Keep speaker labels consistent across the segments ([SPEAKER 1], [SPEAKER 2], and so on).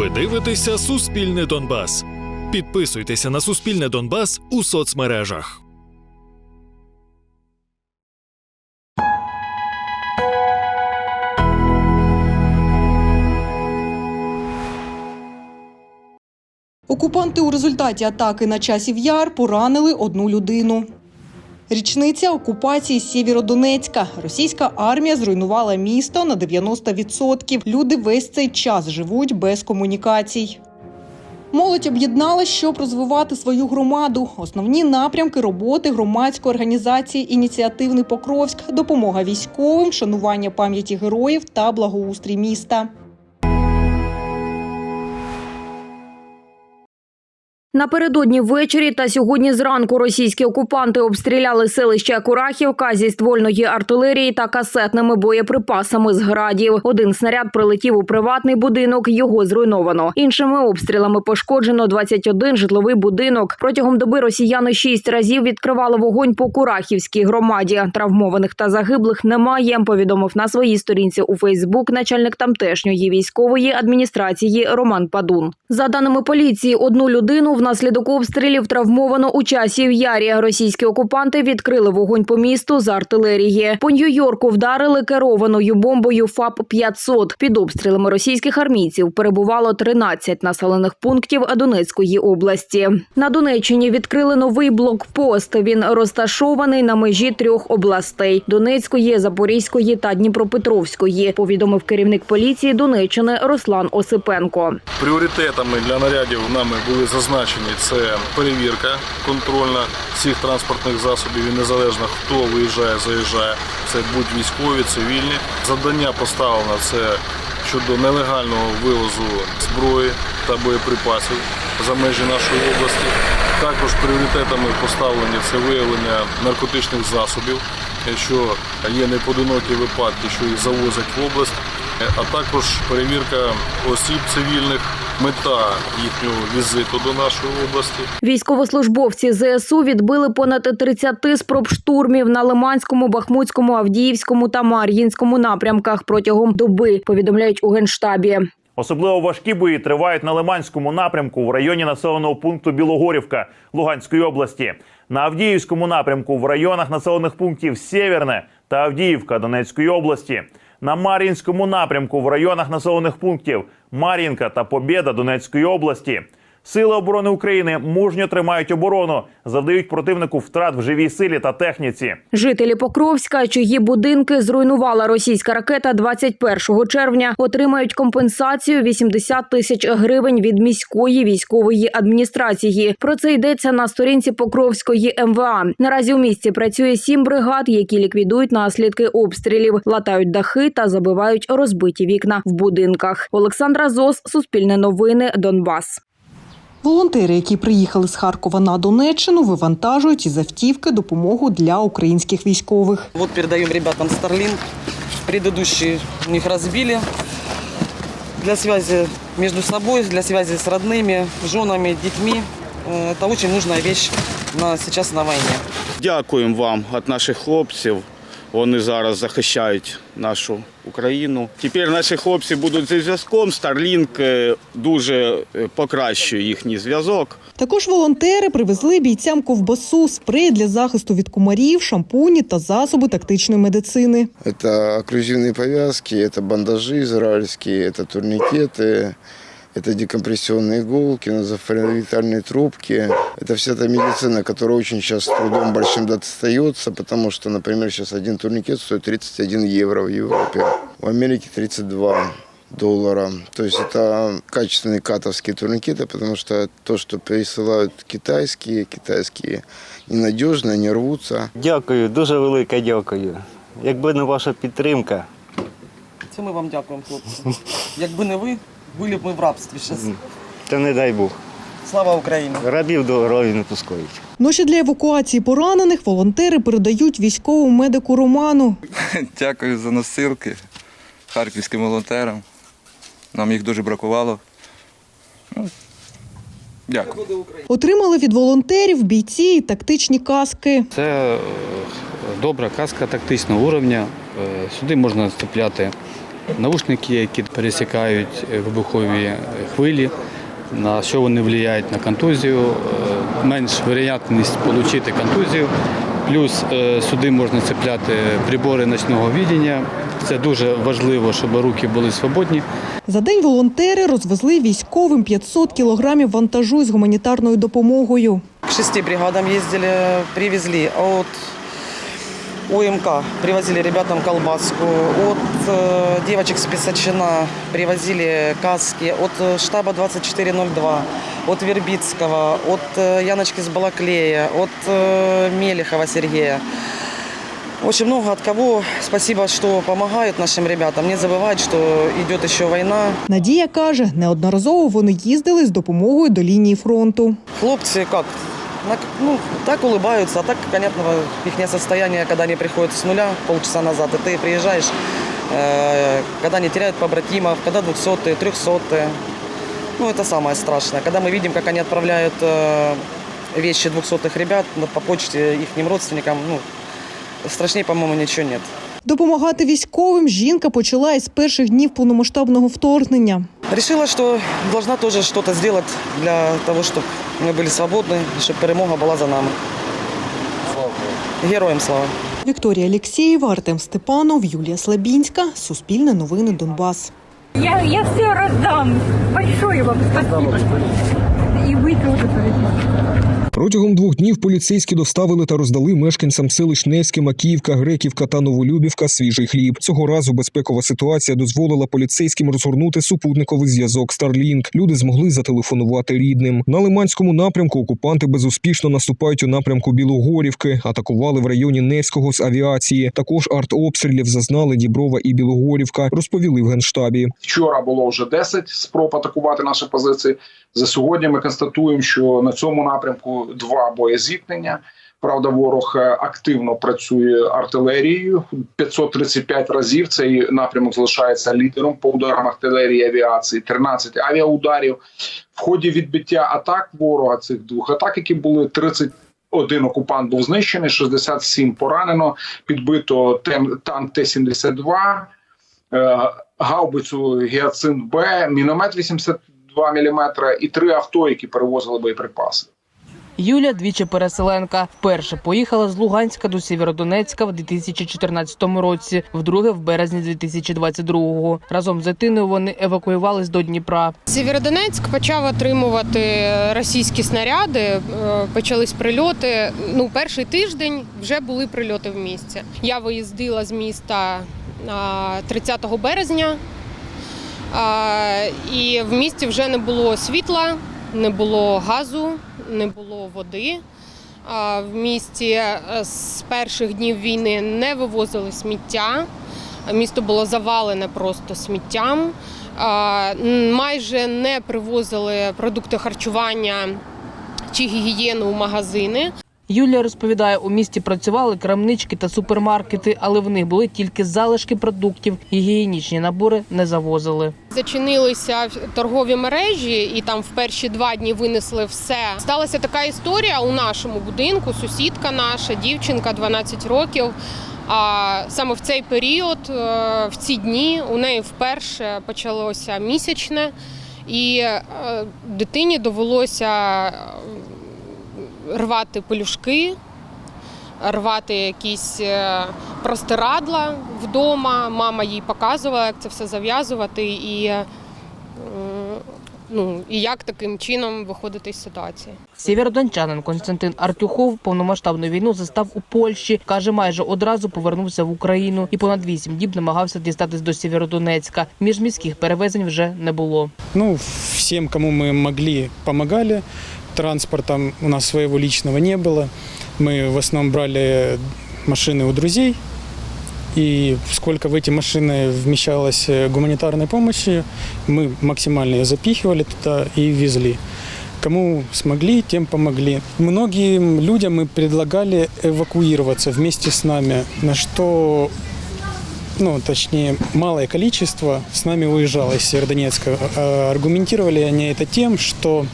[SPEAKER 1] Ви дивитеся Суспільне Донбас. Підписуйтеся на Суспільне Донбас у соцмережах.
[SPEAKER 2] Окупанти у результаті атаки на часів яр поранили одну людину. Річниця окупації Сєвєродонецька. Російська армія зруйнувала місто на 90%. Люди весь цей час живуть без комунікацій. Молодь об'єдналась, щоб розвивати свою громаду. Основні напрямки роботи громадської організації Ініціативний Покровськ, допомога військовим, шанування пам'яті героїв та благоустрій міста.
[SPEAKER 3] Напередодні ввечері та сьогодні зранку російські окупанти обстріляли селище Курахівка зі ствольної артилерії та касетними боєприпасами з градів. Один снаряд прилетів у приватний будинок. Його зруйновано. Іншими обстрілами пошкоджено 21 житловий будинок. Протягом доби росіяни шість разів відкривали вогонь по Курахівській громаді. Травмованих та загиблих немає. Повідомив на своїй сторінці у Фейсбук начальник тамтешньої військової адміністрації Роман Падун. За даними поліції, одну людину внаслідок обстрілів травмовано у часі в ярі. Російські окупанти відкрили вогонь по місту з артилерії. По Нью-Йорку вдарили керованою бомбою ФАП 500 Під обстрілами російських армійців перебувало 13 населених пунктів Донецької області. На Донеччині відкрили новий блокпост. Він розташований на межі трьох областей: Донецької, Запорізької та Дніпропетровської. Повідомив керівник поліції Донеччини Руслан Осипенко.
[SPEAKER 4] Пріоритетами для нарядів нами були зазначені це перевірка контрольна всіх транспортних засобів і незалежно хто виїжджає, заїжджає. Це будь військові, цивільні. Завдання поставлено це щодо нелегального вивозу зброї та боєприпасів за межі нашої області. Також пріоритетами поставлені це виявлення наркотичних засобів, що є непоодинокі випадки, що їх завозять в область, а також перевірка осіб цивільних, мета їхнього візиту до нашої області.
[SPEAKER 3] Військовослужбовці ЗСУ відбили понад 30 спроб штурмів на Лиманському, Бахмутському, Авдіївському та Мар'їнському напрямках протягом доби. Повідомляють у генштабі.
[SPEAKER 5] Особливо важкі бої тривають на Лиманському напрямку в районі населеного пункту Білогорівка Луганської області, на Авдіївському напрямку в районах населених пунктів Сєвєрне та Авдіївка Донецької області, на Мар'їнському напрямку в районах населених пунктів Мар'їнка та Побєда Донецької області. Сили оборони України мужньо тримають оборону, завдають противнику втрат в живій силі та техніці.
[SPEAKER 3] Жителі Покровська, чиї будинки зруйнувала російська ракета 21 червня, отримають компенсацію 80 тисяч гривень від міської військової адміністрації. Про це йдеться на сторінці Покровської МВА. Наразі у місті працює сім бригад, які ліквідують наслідки обстрілів, латають дахи та забивають розбиті вікна в будинках. Олександра Зос, Суспільне новини, Донбас.
[SPEAKER 2] Волонтери, які приїхали з Харкова на Донеччину, вивантажують із автівки допомогу для українських військових.
[SPEAKER 6] Вот передаем ребятам Starlink. Предыдущие у них разбили. Для связи между собой, для связи с родными, женами, детьми. Э, Это очень нужная вещь на, сейчас на войне.
[SPEAKER 7] Дякуємо вам від наших хлопців. Вони зараз захищають нашу Україну. Тепер наші хлопці будуть зі зв'язком. Starlink е, дуже е, покращує їхній зв'язок.
[SPEAKER 2] Також волонтери привезли бійцям ковбасу, спрей для захисту від комарів, шампуні та засоби тактичної медицини.
[SPEAKER 8] Это окклюзивные повязки, это бандажи израильские, это турникеты, это декомпрессионные иголки, назофилитальные трубки. Это вся та медицина, которая очень сейчас с трудом большим достается, потому что, например, сейчас один турникет стоит 31 евро в Европе, в Америке 32 доллара. То есть это качественные катовские турникеты, потому что то, что присылают китайские, китайские ненадежные, они рвутся.
[SPEAKER 9] Дякую, дуже велике дякую. Якби не ваша підтримка,
[SPEAKER 6] Це ми вам дякуємо, хлопці. Якби не ви, були б ми в рабстві зараз.
[SPEAKER 9] то не дай Бог.
[SPEAKER 6] Слава Україні!
[SPEAKER 9] Рабів до не пускають.
[SPEAKER 2] Ноші для евакуації поранених волонтери передають військовому медику Роману.
[SPEAKER 10] Дякую за носилки харківським волонтерам. Нам їх дуже бракувало. Ну, Дякую.
[SPEAKER 2] Отримали від волонтерів бійці і тактичні каски.
[SPEAKER 11] Це е, добра каска тактичного уровня. Е, Сюди можна цепляти наушники, які пересікають е, вибухові хвилі, на що вони впливають на контузію, е, менш вероятність отримати контузію. Плюс е, сюди можна цепляти прибори ночного відення. Це дуже важливо, щоб руки були свободні.
[SPEAKER 2] За день волонтери розвезли військовим 500 кілограмів вантажу з гуманітарною допомогою.
[SPEAKER 6] К шести бригадам ездили, привезли. А от УМК привозили ребятам колбаску. От э, девочек спецочина привозили каски. От э, штаба 2402, от Вербицкого, от э, Яночки с Балаклея, от э, Мелехова Сергея. Очень много от кого. Спасибо, что помогают нашим ребятам. Не забывать, что идет еще война.
[SPEAKER 2] Надія каже, неодноразово вони їздили з допомогою до лінії фронту.
[SPEAKER 6] Хлопцы как? На- Ну, так улыбаются, а так, понятно, их состояние, когда они приходят с нуля полчаса назад, и ты приезжаешь, э, когда они теряют побратимов, когда двухсотые, трехсотые. Ну, это самое страшное. Когда мы видим, как они отправляют э, вещи двухсотых ребят на- по почте их родственникам, ну, страшнее, по-моему, ничего нет.
[SPEAKER 2] Допомагати військовим жінка почала із перших днів повномасштабного вторгнення.
[SPEAKER 6] Решила, что должна тоже что-то сделать для того, чтобы мы были свободны, чтобы перемога была за нами. Героям слава!
[SPEAKER 2] Вікторія Алєксєєва, Артем Степанов, Юлія Слабінська. Суспільне новини Донбас.
[SPEAKER 12] Я, я все раздам. Большое вам спасибо. И вы тоже повезете.
[SPEAKER 13] Протягом двох днів поліцейські доставили та роздали мешканцям селищ Невське, Макіївка, Греківка та Новолюбівка свіжий хліб. Цього разу безпекова ситуація дозволила поліцейським розгорнути супутниковий зв'язок Starlink. Люди змогли зателефонувати рідним. На Лиманському напрямку окупанти безуспішно наступають у напрямку Білогорівки. Атакували в районі Невського з авіації. Також артобстрілів зазнали Діброва і Білогорівка. Розповіли в генштабі.
[SPEAKER 14] Вчора було вже 10 спроб атакувати наші позиції. За сьогодні ми констатуємо, що на цьому напрямку два боєзіткнення. Правда, ворог е, активно працює артилерією. 535 разів цей напрямок залишається лідером по ударам артилерії авіації. 13 авіаударів. В ході відбиття атак ворога цих двох атак, які були 30 один окупант був знищений, 67 поранено, підбито танк Т-72, е, гаубицю Гіацинт Б, міномет 82 мм і три авто, які перевозили боєприпаси.
[SPEAKER 15] Юля двічі переселенка. Вперше поїхала з Луганська до Сєвєродонецька в 2014 році, вдруге в березні 2022-го. Разом з дитиною вони евакуювались до Дніпра.
[SPEAKER 12] Сєвєродонецьк почав отримувати російські снаряди. е, Почались прильоти. Ну, перший тиждень вже були прильоти в місті. Я виїздила з міста а, 30 березня, і в місті вже не було світла, не було газу, не було води. В місті е, з перших днів війни не вивозили сміття. Місто було завалене просто сміттям. Майже не привозили продукти харчування чи гігієну в магазини.
[SPEAKER 15] Юлія розповідає, у місті працювали крамнички та супермаркети, але в них були тільки залишки продуктів. Гігієнічні набори не завозили.
[SPEAKER 12] Зачинилися торгові мережі, і там в перші два дні винесли все. Сталася така історія у нашому будинку. Сусідка наша, дівчинка 12 років. А саме в цей період, е, в ці дні, у неї вперше почалося місячне, і е, дитині довелося рвати пелюшки, рвати якісь е, простирадла вдома. Мама їй показувала, як це все зав'язувати і, е, ну, і як таким чином виходити з ситуації.
[SPEAKER 15] Сєвєродончанин Константин Артюхов повномасштабну війну застав у Польщі. каже, майже одразу повернувся в Україну і понад вісім діб намагався дістатись до Сєвєродонецька. Міжміських перевезень вже не було.
[SPEAKER 11] Ну, всем, кому мы могли, помогали. Транспортом у нас своего личного не было. Мы в основном брали машины у друзей. И сколько в эти машины вмещалось э, гуманитарной помощи, мы максимально ее запихивали туда и везли. Кому смогли, тем помогли. Многим людям мы предлагали эвакуироваться вместе с нами, на что ну, точнее, малое количество с нами уезжало из Северодонецка. А Аргументировали они это тем, что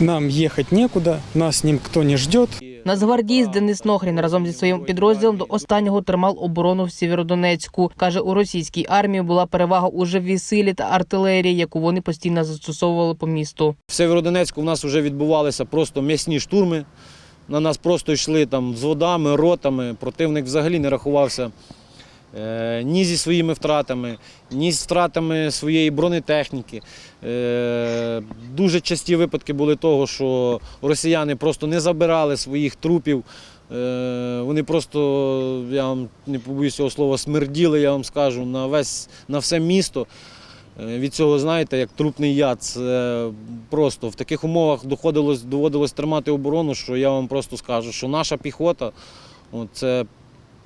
[SPEAKER 11] нам ехать некуда, нас никто не ждет.
[SPEAKER 15] Нацгвардієць Денис Нохрін разом зі своїм підрозділом до останнього тримав оборону в Сєвєродонецьку. каже, у російській армії була перевага у живій силі та артилерії, яку вони постійно застосовували по місту.
[SPEAKER 16] В Северодонецьку в нас вже відбувалися просто м'ясні штурми. На нас просто йшли там взводами, ротами. Противник взагалі не рахувався ні зі своїми втратами, ні з втратами своєї бронетехніки. Е, дуже часті випадки були того, що росіяни просто не забирали своїх трупів. Е, вони просто, я вам не побоюсь цього слова, смерділи, я вам скажу, на весь на все місто. Е, Від цього, знаєте, як трупний яд. Це просто в таких умовах доходилось, доводилось тримати оборону, що я вам просто скажу, що наша піхота от, це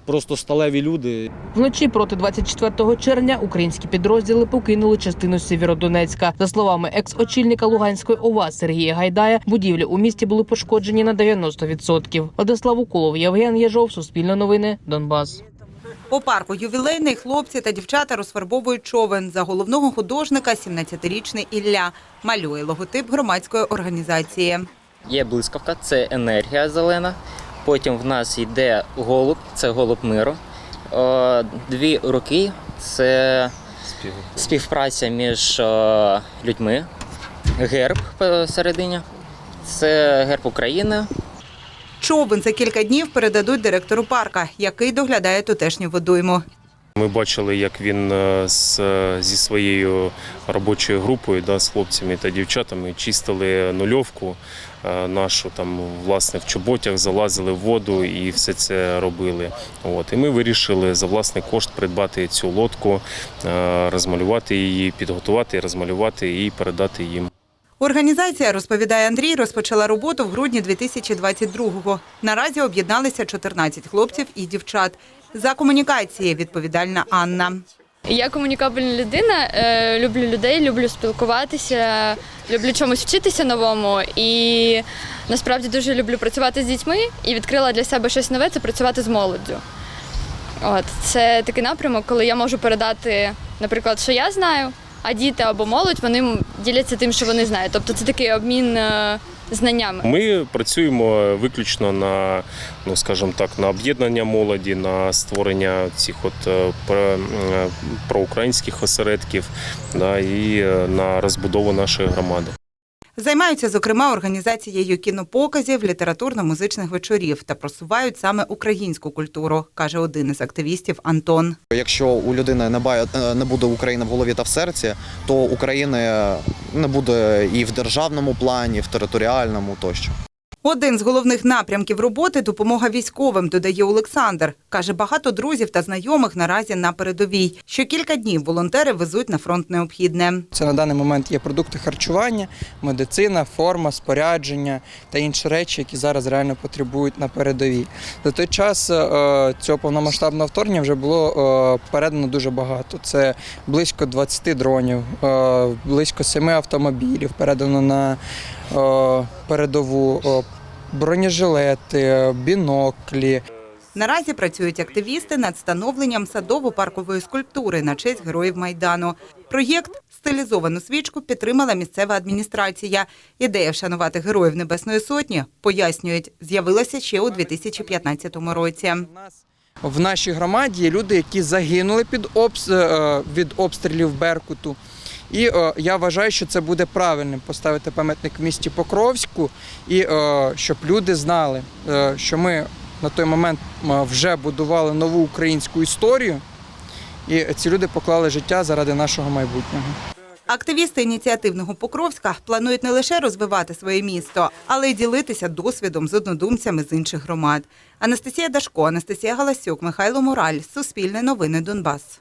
[SPEAKER 16] просто сталеві люди.
[SPEAKER 15] Вночі проти 24 червня українські підрозділи покинули частину Сєвєродонецька. За словами екс-очільника Луганської ОВА Сергія Гайдая, будівлі у місті були пошкоджені на 90%. Владислав Уколов, Євген Єжов, Суспільне новини, Донбас.
[SPEAKER 17] У парку ювілейний хлопці та дівчата розфарбовують човен. За головного художника 17-річний Ілля малює логотип громадської організації.
[SPEAKER 18] Є блискавка, це енергія зелена. Потім в нас йде голуб, це голуб миру. Дві руки це співпраця між людьми. Герб посередині. Це герб України.
[SPEAKER 17] Човен за кілька днів передадуть директору парка, який доглядає тутешню водойму.
[SPEAKER 19] Ми бачили, як він е, з, е, зі своєю робочою групою, да, з хлопцями та дівчатами чистили нульовку е, нашу там, власне, в чоботях, залазили в воду і все це робили. От. І ми вирішили за власний кошт придбати цю лодку, розмалювати її, підготувати, розмалювати і передати їм.
[SPEAKER 17] Організація, розповідає Андрій, розпочала роботу в грудні 2022-го. Наразі об'єдналися 14 хлопців і дівчат. За комунікації відповідальна Анна.
[SPEAKER 20] Я комунікабельна людина, е, люблю людей, люблю спілкуватися, люблю чомусь вчитися новому і насправді дуже люблю працювати з дітьми і відкрила для себе щось нове це працювати з молоддю. От це такий напрямок, коли я можу передати, наприклад, що я знаю, а діти або молодь вони діляться тим, що вони знають. Тобто це такий обмін е, знаннями.
[SPEAKER 19] Ми працюємо виключно на, ну скажімо так, на об'єднання молоді, на створення цих от е, е, проукраїнських осередків да, і на розбудову нашої громади.
[SPEAKER 17] Займаються, зокрема, організацією кінопоказів, літературно-музичних вечорів та просувають саме українську культуру, каже один із активістів Антон.
[SPEAKER 21] Якщо у людини не е, буде України в голові та в серці, то України не буде і в державному плані, і в територіальному тощо.
[SPEAKER 17] Один з головних напрямків роботи допомога військовим, додає Олександр. Каже, багато друзів та знайомих наразі на передовій. Що кілька днів волонтери везуть на фронт необхідне.
[SPEAKER 22] Це на даний момент є продукти харчування, медицина, форма, спорядження та інші речі, які зараз реально потребують на передовій. За той час е, цього повномасштабного вторгнення вже було е, передано дуже багато. Це близько 20 дронів, е, близько 7 автомобілів передано на передову. Бронежилети, біноклі,
[SPEAKER 17] Наразі працюють активісти над встановленням садово-паркової скульптури на честь героїв Майдану. Проєкт стилізовану свічку підтримала місцева адміністрація. Ідея вшанувати героїв Небесної Сотні, пояснюють, з'явилася ще у 2015 році.
[SPEAKER 22] В нашій громаді є люди, які загинули під обс... е, від обстрілів Беркуту. І е, я вважаю, що це буде правильним поставити пам'ятник в місті Покровську, і е, щоб люди знали, е, що ми на той момент вже будували нову українську історію, і ці люди поклали життя заради нашого майбутнього.
[SPEAKER 17] Активісти ініціативного Покровська планують не лише розвивати своє місто, але й ділитися досвідом з однодумцями з інших громад. Анастасія Дашко, Анастасія Галасюк, Михайло Мораль. Суспільне новини Донбас.